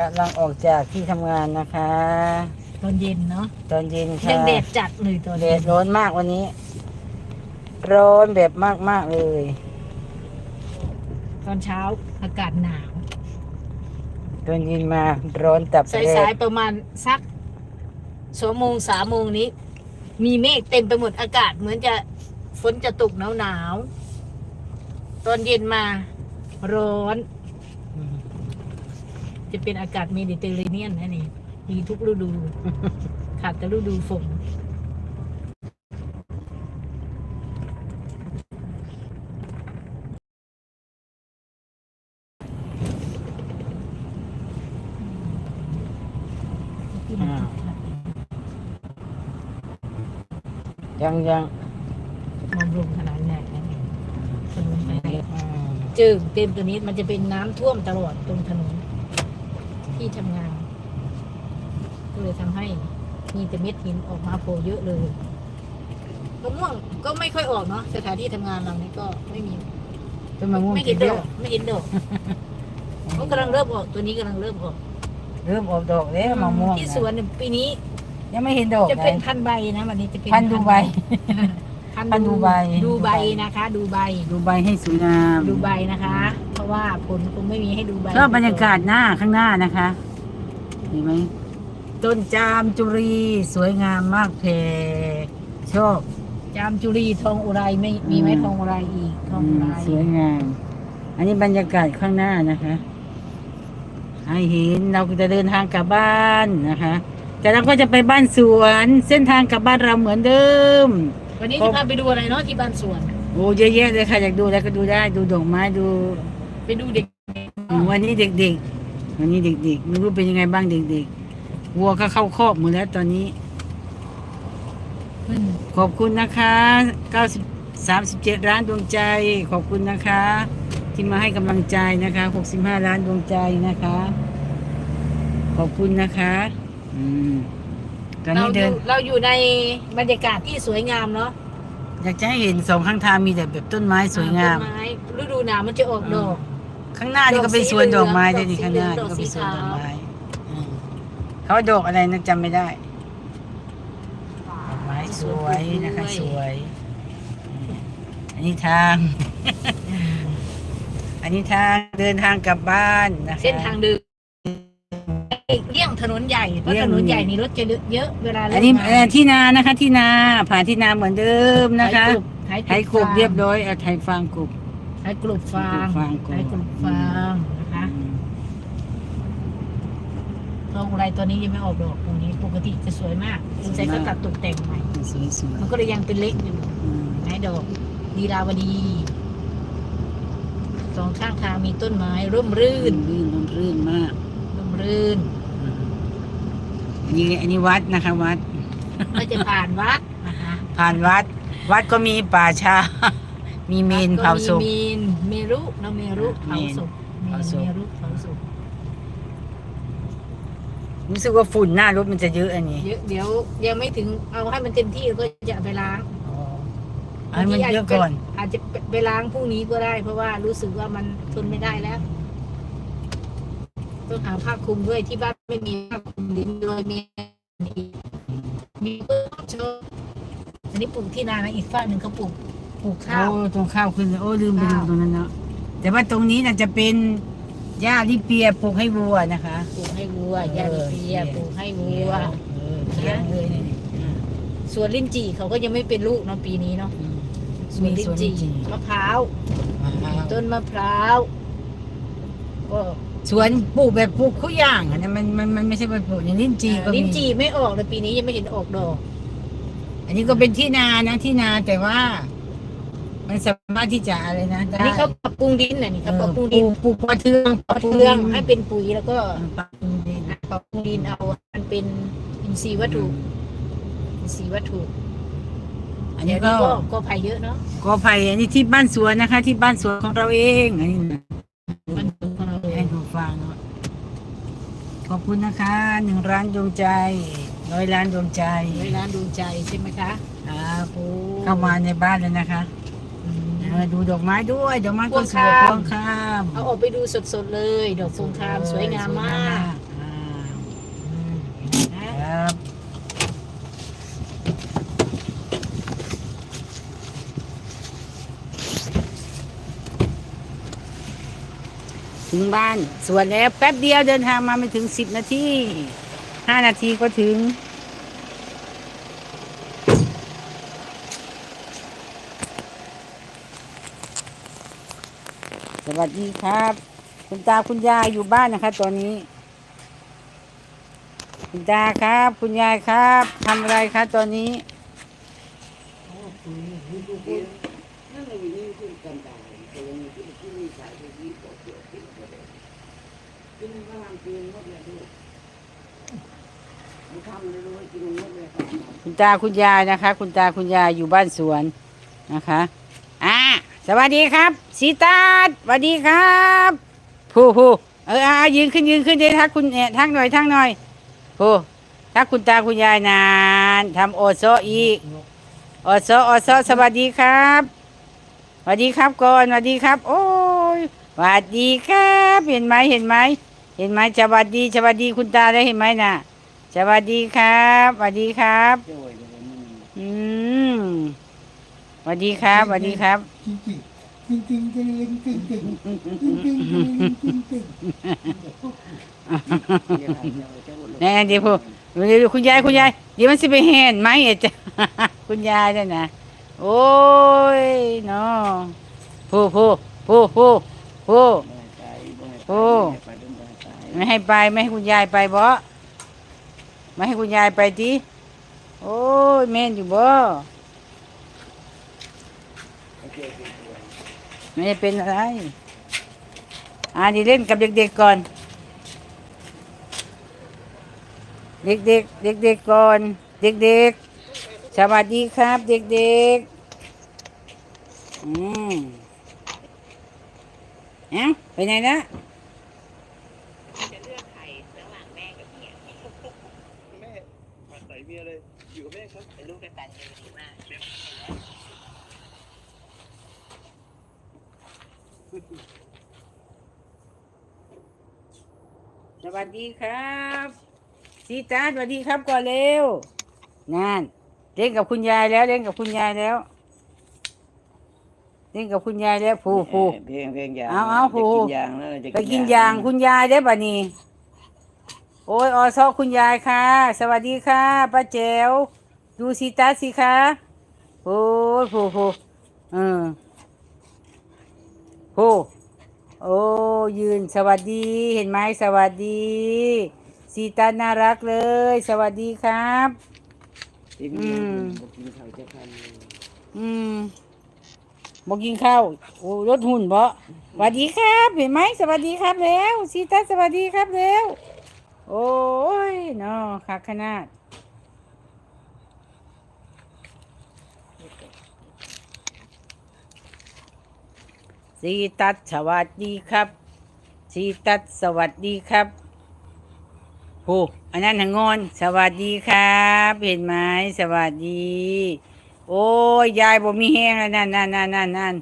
กำลังออกจากที่ทำงานนะคะ ตอนเย็นเนาะตอนเย็นยัค่ะงแดดจัดเลยตอนแดเย็ดนร้อนมากวันนี้ ร้อนแบบมากๆเลย ตอนเช้าอากาศหนาว ตอนเย็นมาร้อนตับสายแดสายดๆประมาณสักสองโมงสามโมงนี้ มีเมฆเต็มไปหมดอากาศ เหมือนจะฝนจะตกหนาวหนาวๆตอนเย็นมา ร้อน จะเป็นอากาศเมดิเตอร์เรเนียนนะนี่ มีทุกฤดู ขาดแต่ฤดูฝนอ่ายังยังมองลงขนาดใหญ่นะนี่ถนนไปไหนอืมจึงเต็มตัวนี้มันจะเป็นน้ำท่วมตลอดตรงถนน ที่ทำงาน ก็เลยทำให้มีแต่เม็ดหินออกมาโผล่เยอะเลยมะม่วงก็ไม่ค่อยออกเนาะสถานที่ทำงานเรานี่ก็ไม่มีต้นมะม่วงไม่เห็นเยดออะกไม่เห็นดอกมันกำลังเริ่มออกตัวนี้กำลังเริ่มออกเริ่มออกดอกแล้วมะม่วงที่สวนเนี่ยปีนี้ ยังไม่เห็นดอกจะเลเป็นยพันใบนะวันนี้จะเป็นพันดูใบพันพันดูใบดูใบนะคะ ดูใบดูใบให้สวยงามดูใบนะคะเพ ราะว่าผลคงไม่มีให้ดูใบชอบบรรยากาศหน้าข้างหน้านะคะเห็นไหมต้นจามจุรีสวยงามมากเพชอบจามจุรีทองอุไรไม่มีไหมอืมทองอุไรอีกทองอือุมไรสวยงาม อันนี้บรรยากาศข้างหน้านะคะให้เห็นเราก็จะเดินทางกลับบ้านนะคะ แต่เราก็จะไปบ้านสวน เส้นทางกลับบ้านเราเหมือนเดิม วันนี้จะพาไปดูอะไรเนาะที่บ้านสวนโอ้เยอะแยะเลยค่ะอยากดูแล้วก็ดูได้ดูดอกไม้ดู ไปดูเด็กวันนี้เด็กๆ วันนี้เด็กๆ ไม่รู้เป็นยังไงบ้างเด็กๆ วัวก็เข้าคอกหมดแล้วตอนนี้อืมขอบคุณนะคะ90 37ล้านดวงใจ ขอบคุณนะคะ ที่มาให้กำลังใจนะคะ 65ล้านดวงใจนะคะ ขอบคุณนะคะ อืมตอนเรานี้อเดิยู่น เราอยู่ในบรรยากาศที่สวยงามเนาะอยากจะให้เห็นสองข้างทางมีแต่แบบต้นไม้สวยงาม ต้นไม้ฤดูหนาวมันจะออกดอก ข้างหน้านี่ก็เป็นสวนดอกไม้ด้วยนี่ดอกสีข้างหน้าเหลืนี่องก็เป็นสวนดอกดอกสีขาวไม้อืมเขาดอกอะไรนะจำไม่ได้ดอกไม้สวยนะคะสวยอืมอันนี้ทาง อันนี้ทางเดินทางกลับบ้านนะคะ เส้นทางเดินเลี่ยงถนนใหญ่เพราะเลี่ยถง นนใหญ่นี่รถจะเยอะเวลาอันนี้เลิกเอ่องที่นานะคะ ที่นาผ่านที่นาเหมือนเดิมนะคะไถไถกบเรียบร้อยเอาไถฟางกบ ไถกลบฟางไถกลบฟางกบไถกลบฟางนะคะทองอะไรตัวนี้ยังไม่ออกดอกตรงนี้ ปกติจะสวยมากสงสัยเขาตัดตกแต่งใหม่ สวยสวยมันก็เลยยังเป็นเล็กอยู่อืมไม้ดอกดีราวดีสองข้างทางมีต้นไม้ร่มรื่รื่นนรื่นร่มรื่นมาก ร่มรื่นอืมอันนี้อันนี้วัดนะคะ วัด ก็จะผ่านวัดนะคะผ่านวัด วัดก็มีป่าชา มีเมนเผาศพก็มีเมนเมรุเนาะเมรุเผาศพเมเผานศพ เมรุเผาศพรู้สึกว่าฝุ่นหน้ารถมันจะเยอะอันนี้เยอะเดี๋ยวยังไม่ถึงเอาให้มันเต็มที่ก็จะเอาไปล้างอันมันเยอะก่อน อาจจะไปล้างพรุ่งนี้ก็ได้ เพราะว่ารู้สึกว่ามันทนไม่ได้แล้วต้องหาผ้าคลุมด้วยที่บ้านไม่มีผ้าคลุมดินเลยมีมีต้นชมอันนี้ปลูกที่นานะอีกฝั่งหนึ่งเขาปลูก ปลูกข้าว โอ้ตรงข้าวขึ้นเลยโอ้ลืมไปดูข้าว ตรงนั้นเนาะแต่ว่าตรงนี้น่ะจะเป็นหญ้าลิเปียปลูกให้วัวนะคะปลูกให้วัวยาลิเปียปลูกให้วัว เออเขียนเลยนี่อืมสวนลิ้นจี่เขาก็ยังไม่เป็นลูกเนาะปีนี้เนาะอืมสวนลิ้นจี่มีสวนลิ้นจี่มะพร้าวว้าวต้นมะพร้าวก็สวนปลูกแบบปลูกคู่อย่างอันนั้นมันมันมันไม่ใช่ไปปลูกอย่างลิ้นจี่ก็มีลิ้นจี่ไม่ออกเลยปีนี้ยังไม่เห็นออกดอก อันนี้ก็เป็นที่นานะที่นาแต่ว่า มันสามารถที่จะอะไรนะอันนี้เขาปรับปรุงดินน่ะนี่เขาปรับปรุงปดิลูนกปลูกปลาเทืองปรับปรุงเรื่องให้เป็นปุ๋ยแล้วก็ปลูกดินปรับปรุงดินเอามันเป็นอินทรีย์วัตถุอินทรีย์วัตถุอันเดี๋นี้ยวก็นี้ก็ก็ภัยเยอะเนาะกอไผ่อันนี้ที่บ้านสวนนะคะ ที่บ้านสวนของเราเองอันนี้นะมันของเราให้ดูฟังเนาะขอบคุณนะคะหนึ่งล้านดวงใจร้อยล้านดวงใจไว้ร้านดูใจใช่ไหมคะครับโอ้เข้ามาในบ้านแล้วนะคะอืม ดูดอกไม้ด้วยดอกไม้ก็สวยงคามเอาออกไปดูสดๆเลย ดอกสวงคามสวยงามมากถึงบ้านสวนแล้วแป๊บเดียวเดินทางมาไม่ถึงสิบนาทีห้านาทีก็ถึง วัสดีครับ คุณตาคุณยายอยู่บ้านนะคะตอนนี้ คุณตาครับ คุณยายครับทำอะไรคะตอนนี้คุณตาคุณยายนะคะ คุณตาคุณยายอยู่บ้านสวนนะคะอ่า สวัสดีครับสีตาสวัสดีครับผู้ผู้เอออ่ายืนขึ้นยืนขึ้นเดี๋ยวทักคุณเนี่ยทักหน่อยทักหน่อยผู้ทักคุณตาคุณยายนานทำโอโซอีกโอโซโอโซสวัสดีครับสวัสดีครับก่อนสวัสดีครับ โอ้ยสวัสดีครับ เห็นไหมเห็นไหมเห็นไหมสวัสดีสวัสดีคุณตาได้เห็นไหมน่ะสวัสดีครับสวัสดีครับ อืมสวัสดีครับสวัสดีครับ จริงจริงจริงจริงจริงจริงจริงจริงจริงจริงจริงแน่เดี๋ยวพูเดี๋ยวคุณยายคุณยายเดี๋ยวมันสิไปเห็นไหมอะจ้ะคุณยายนั่นนะโอ้ยเนาะผู้ผู้ผู้ผู้ผู้ไม่ให้ไปไม่ให้คุณยายไปบ่ไม่ให้คุณยายไปทีโอ้ยแม่นอยู่บ่ ไม่ได้เป็นอะไร อ่าดีเล่นกับเด็กๆก่อน เด็กๆ เด็กๆก่อน เด็กๆ สวัสดีครับ เด็กๆ อืมเอ้าไปไหนนะแม่มาใส่เมียเลย อยู่กับแม่ครับเป็นลูกกตัญญูดีมาก สวัสดีครับซีตาสวัสดีครับก่อนเร็วนั่นเล่นกับคุณยายแล้วเล่นกับคุณยายแล้วเล่นกับคุณยายแล้วผูผูเพลงเพลงยางเอาเอาจะผูกินยางแล้วจะไปกินยางคุณยายได้ป่ะนี่โอ้ยออซอคุณยายค่ะ สวัสดีค่ะป้าแจ๋วดูซีตาสิคะโอ้ยผูผูเออผูโอ้ยืนสวัสดีเห็นไหมสวัสดีซีตาน่ารักเลย สวัสดีครับกินอืมบ่กินข้าวจะคันเลยอืมบอกกินข้าวโอ้รถหุ่นบ่สวัสดีครับ เห็นไหมสวัสดีครับแล้วซีตาสวัสดีครับแล้ว โอ้ยเนาะคักขนาด ซีตัดสวัสดีครับซีตัดสวัสดีครับโอ้อันนั้นหางอน สวัสดีครับ เห็นไหมสวัสดี โอ้ยยายบ่มีแห้งแล้วนั่นนั่นนั่นนั่นนั่น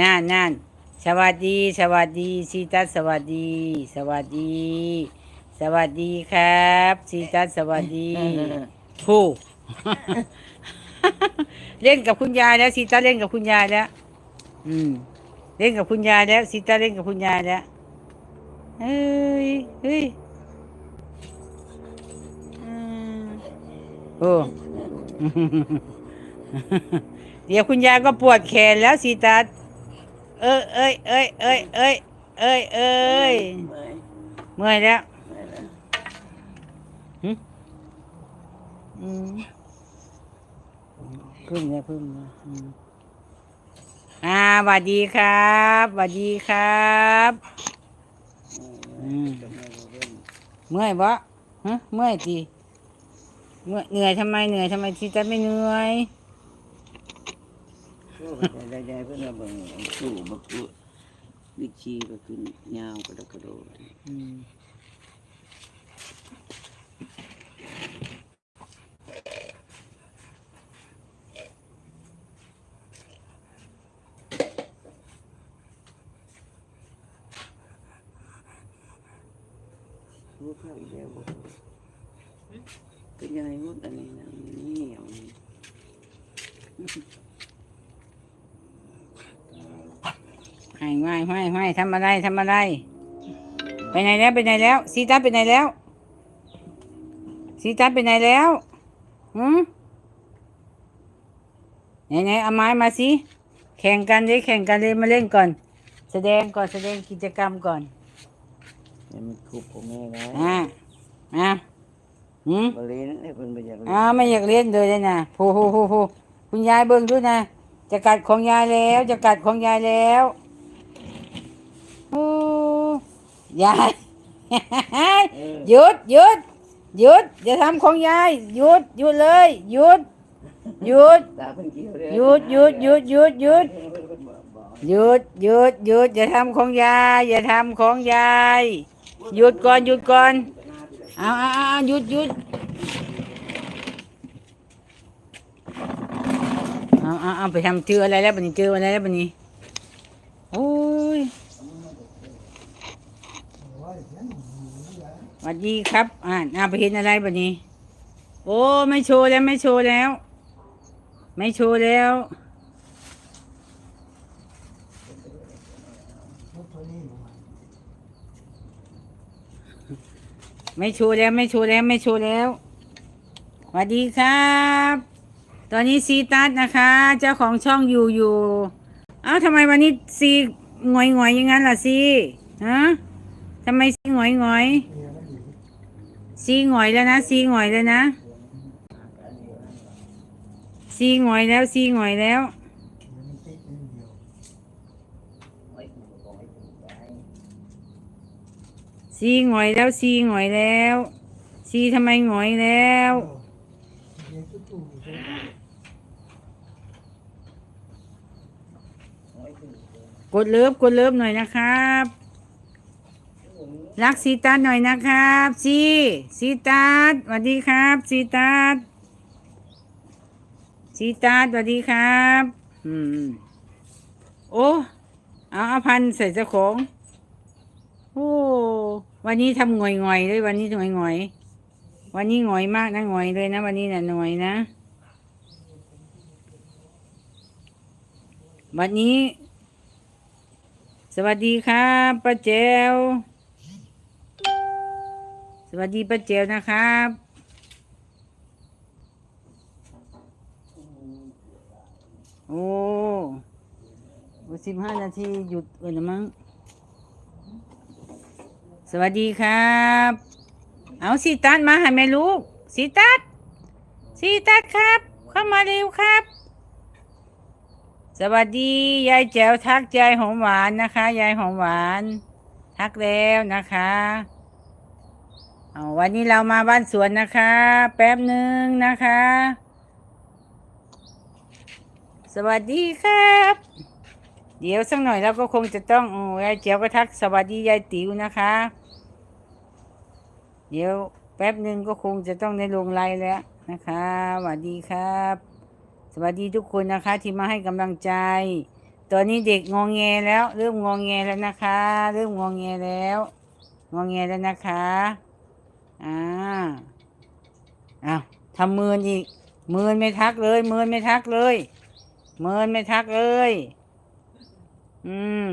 นั่นนั่นสวัสดีสวัสดีซีตัสสวัสดี สวัสดี สวัสดีครับซีตัสสวัสดีผู้เล่นกับคุณยายแล้วซีตัสเล่นกับคุณยายแล้ว อืม เล่นกับคุณยายแล้วซีตัสเล่นกับคุณยายแล้วเฮ้ยเฮ้ยอืมโอ้เดี๋ยวคุณยายก็ปวดแขนแล้วสีตาเอ้ยเอ้ยเอ้ยเอ้ยเอ้ยเอ้ยเอ้ยเมื่อยเมื่อยแล้วเมื่อยแล้วอืมพึ่งเนี่ยพึ่งเนี่ย อืมอ่าสวัสดีครับสวัสดีครับอืมจะไม่รู้เรื่องเมื่อยบ่ฮะเมื่อยจีเมื่อยเหนื่อยทำไมเหนื่อยทำไมสีตาไม่เหนื่อยโอ้ยได้ได้เพื่อนมาเบิ่งสู้บักตัววิชีก็ขึ้นยาวกระดกกระโดด อืม รู้ข้าวอีกแล้วบ่ เป็นยังไงมุดอันนี้นะนี่เอานี่ให้ไม่ไม่ไม่ทำอะไรทำอะไร ไปไหนแล้วไปไหนแล้วซีตัสไปไหนแล้วซีตัสไปไหนแล้วหืมไหนไหนเอาไม้มาสิแข่งกันเลยแข่งกันเลยมาเล่นก่อน แสดงก่อนแสดงกิจกรรมก่อนเนี่ยมันคุบขอแม่ไว้อ่าอ่า หืมบริเวณนี้เพิ่นไปอยากเล่นอ้าวไม่อยากเล่นเลยเลยนะโหโหโหโหคุณยายเบิ่งด้วยนะ จะกัดของยายแล้ว จะกัดของยายแล้วโอ้ยายเออหยุดหยุดหยุดอย่าทำของยายหยุดหยุดเลยหยุดหยุดตาเพิ่นเกี่ยวเลยหยุดหยุดหยุดหยุดหยุดหยุดหยุดหยุดอย่าทำของยาย อย่าทำของยาย หยุดก่อนหยุดก่อน เอาเอาเอาหยุดหยุดเอาเอาเอาไปทำเจออะไรแล้วบันนี้เจออะไรแล้วบันนี้โอ้ยสวัสดีครับ อ่าเอาไปเห็นอะไรบันนี้ โอ้ไม่โชว์แล้วไม่โชว์แล้ว ไม่โชว์แล้ว ไม่โชว์แล้วไม่โชว์แล้วไม่โชว์แล้วสวัสดีครับ ตอนนี้ซีตัสนะคะ เจ้าของช่องอยู่อยู่เอ้าทำไมวันนี้ซีหงอยหงอยอย่างนั้นล่ะซีฮะทำไมซีหงอยหงอยซีหงอยแล้วนะซีหงอยแล้วนะซีหงอยแล้วซีหงอยแล้ว ซีหงอยแล้วซีหงอยแล้วซีทำไมหงอยแล้ว กดเลิฟกดเลิฟหน่อยนะครับ รักซีตัสหน่อยนะครับซีซีตัสสวัสดีครับซีตัสซีตัสสวัสดีครับ อืมโอ้เอาเอาพันใส่เจ้าของ โอ้ วันนี้ทำหงอยหงอยๆเลยวันนี้หงอยหงอยๆวันนี้หงอยมากนะหงอยเลยนะ วันนี้น่ะหน่อยนะ วันนี้ สวัสดีครับป้าเจวสวัสดีป้าเจวนะครับโอ้สิบห้านาทีหยุดเออนะมั้ง สวัสดีครับ เอาสีตัดมาให้แม่ลูกสีตัดสีตัดครับ เข้ามาเร็วครับ สวัสดียายแจ๋วทักยายหอมหวานนะคะ ยายหอมหวาน ทักแล้วนะคะเอาวันนี้เรามาบ้านสวนนะคะ แป๊บหนึ่งนะคะ สวัสดีครับ เดี๋ยวสักหน่อยเราก็คงจะต้องอยายเจียวก็ทักสวัสดียายติ๋วนะคะ เดี๋ยวแป๊บหนึ่งก็คงจะต้องในลงไลน์แล้วนะคะสวัสดีครับ สวัสดีทุกคนนะคะ ที่มาให้กำลังใจ ตอนนี้เด็กงองแงแล้ว เริ่มงองแงแล้วนะคะ เริ่มงองแงแล้วงองแงแล้วนะคะอ่าอ้าวทำมืออีกมือไม่ทักเลย มือไม่ทักเลย มือไม่ทักเลย อืม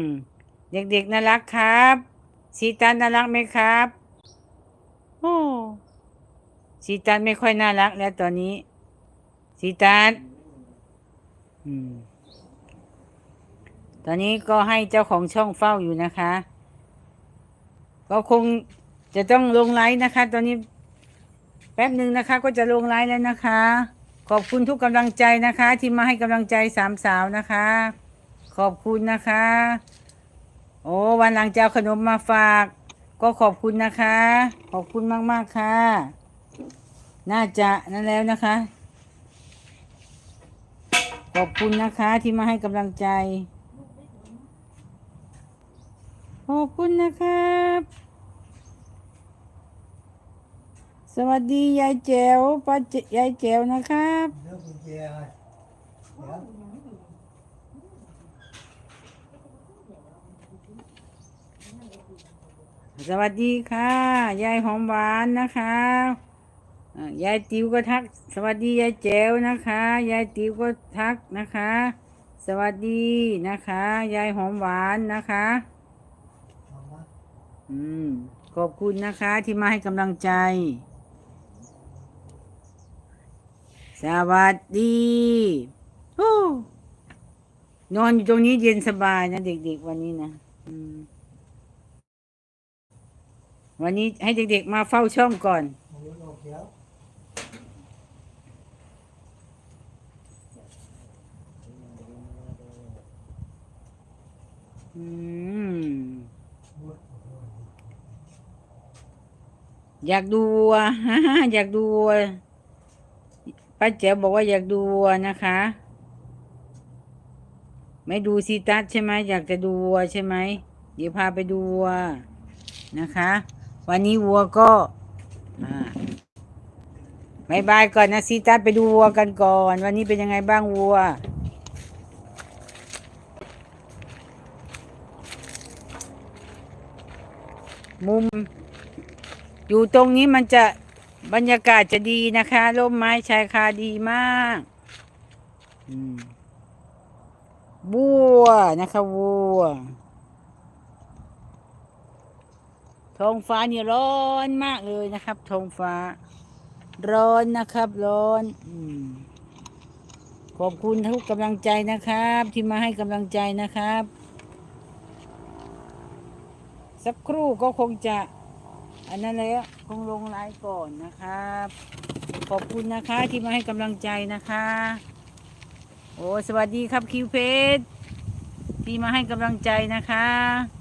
เด็กๆน่ารักครับสีตันน่ารักไหมครับโอ้สีตันไม่ค่อยน่ารักแล้วตอนนี้สีตันอืม ตอนนี้ก็ให้เจ้าของช่องเฝ้าอยู่นะคะ ก็คงจะต้องลงไลฟ์นะคะ ตอนนี้ แป๊บหนึ่งนะคะ ก็จะลงไลฟ์แล้วนะคะ ขอบคุณทุกกำลังใจนะคะ ที่มาให้กำลังใจสามสาวนะคะ ขอบคุณนะคะ โอ้วันหลังจะเอาขนมมาฝาก ก็ขอบคุณนะคะ ขอบคุณมาก ๆ ค่ะ น่าจะนั่นแล้วนะคะ ขอบคุณนะคะที่มาให้กำลังใจ ขอบคุณนะครับ สวัสดียายแจ๋วป้ายายแจ๋วนะครับ เดี๋ยวกุญแจให้เดี๋ยว สวัสดีค่ะ ยายหอมหวานนะคะยายติวก็ทัก สวัสดียายแจ๋วนะคะ ยายติวก็ทักนะคะ สวัสดีนะคะ ยายหอมหวานนะคะ อืม ขอบคุณนะคะที่มาให้กำลังใจ สวัสดีนอนอยู่ตรงนี้เย็นสบายนะเด็กๆวันนี้นะ อืม วันนี้ให้เด็กๆมาเฝ้าช่องก่อน อืม อยากดูวัวอยากดูวัวป้าแจ๋วบอกว่าอยากดูวัวนะคะ ไม่ดูซีตัสใช่ไหมอยากจะดูวัวใช่ไหมเดี๋ยวพาไปดูวัวนะคะ วันนี้วัวก็อ่าบายบายก่อนนะซีตัสไปดูวัวกันก่อน วันนี้เป็นยังไงบ้างวัว มุม อยู่ตรงนี้มันจะบรรยากาศจะดีนะคะร่มไม้ชายคาดีมากอืมบัวนะคะวัว ท้องฟ้านี่ร้อนมากเลยนะครับท้องฟ้า ร้อนนะครับร้อนอขอบคุณทุกกำลังใจนะครับ ที่มาให้กำลังใจนะครับ สักครู่ก็คงจะ อันนั้นเลยคงลงไลน์ก่อนนะครับ ขอบคุณนะคะที่มาให้กำลังใจนะคะ โอ้สวัสดีครับคิวเพชรที่มาให้กำลังใจนะคะ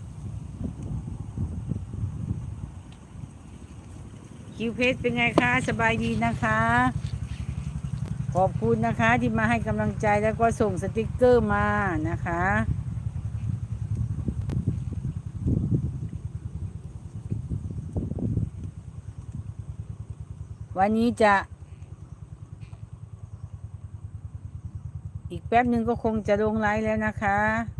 คิวเพชรเป็นไงคะ สบายดีนะคะ ขอบคุณนะคะที่มาให้กำลังใจแล้วก็ส่งสติกเกอร์มานะคะ วันนี้จะ อีกแป๊บหนึ่งก็คงจะลงไลฟ์แล้วนะคะ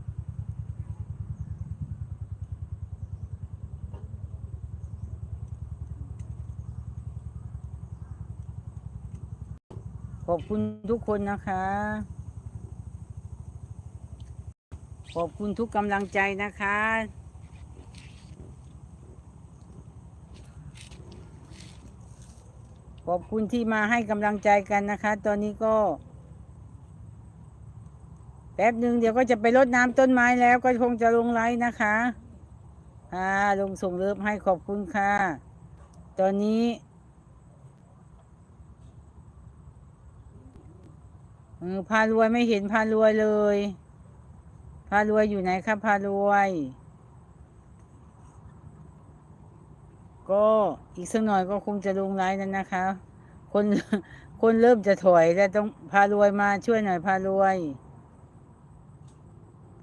อบคุณทุกคนนะคะ ขอบคุณทุกกำลังใจนะคะ ขอบคุณที่มาให้กำลังใจกันนะคะ ตอนนี้ก็ แป๊บหนึ่งเดี๋ยวก็จะไปรดน้ำต้นไม้แล้วก็คงจะลงไลฟ์นะคะค่ะลงส่งเลิฟให้ขอบคุณค่ะ ตอนนี้ เออพารวยไม่เห็นพารวยเลย พารวยอยู่ไหนครับพารวย ก็อีกสักหน่อยก็คงจะลงไลน์นั้นนะคะ คนคนเริ่มจะถอยแล้วต้องพารวยมาช่วยหน่อยพารวย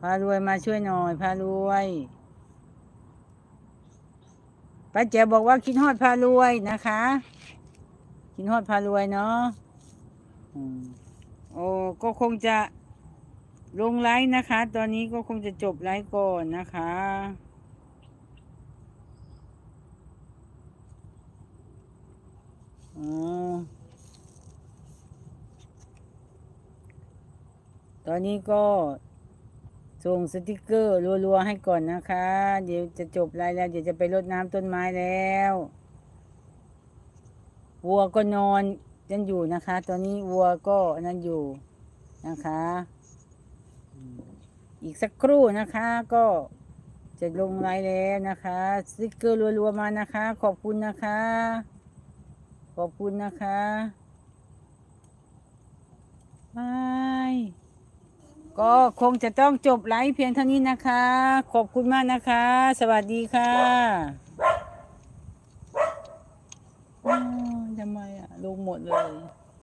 พารวยมาช่วยหน่อยพารวยป้าแจ๋บอกว่าคิดฮอดพารวยนะคะ คิดฮอดพารวยเนาะอืม โอ้ก็คงจะลงไลน์นะคะ ตอนนี้ก็คงจะจบไลฟ์ก่อนนะคะ อ๋อ ตอนนี้ก็ส่งสติกเกอร์รัวๆให้ก่อนนะคะ เดี๋ยวจะจบไลฟ์แล้ว เดี๋ยวจะไปรดน้ำต้นไม้แล้ว วัวก็นอน ยังอยู่นะคะ ตอนนี้วัวก็นั่นอยู่นะคะอืมอีกสักครู่นะคะก็จะลงไลฟ์แล้วนะคะสติกเกอร์รัวๆมานะคะ ขอบคุณนะคะ ขอบคุณนะคะบายก็คงจะต้องจบไลฟ์เพียงเท่านี้นะคะ ขอบคุณมากนะคะ สวัสดีค่ะ อ้าวทำไมอะลงหมดเลย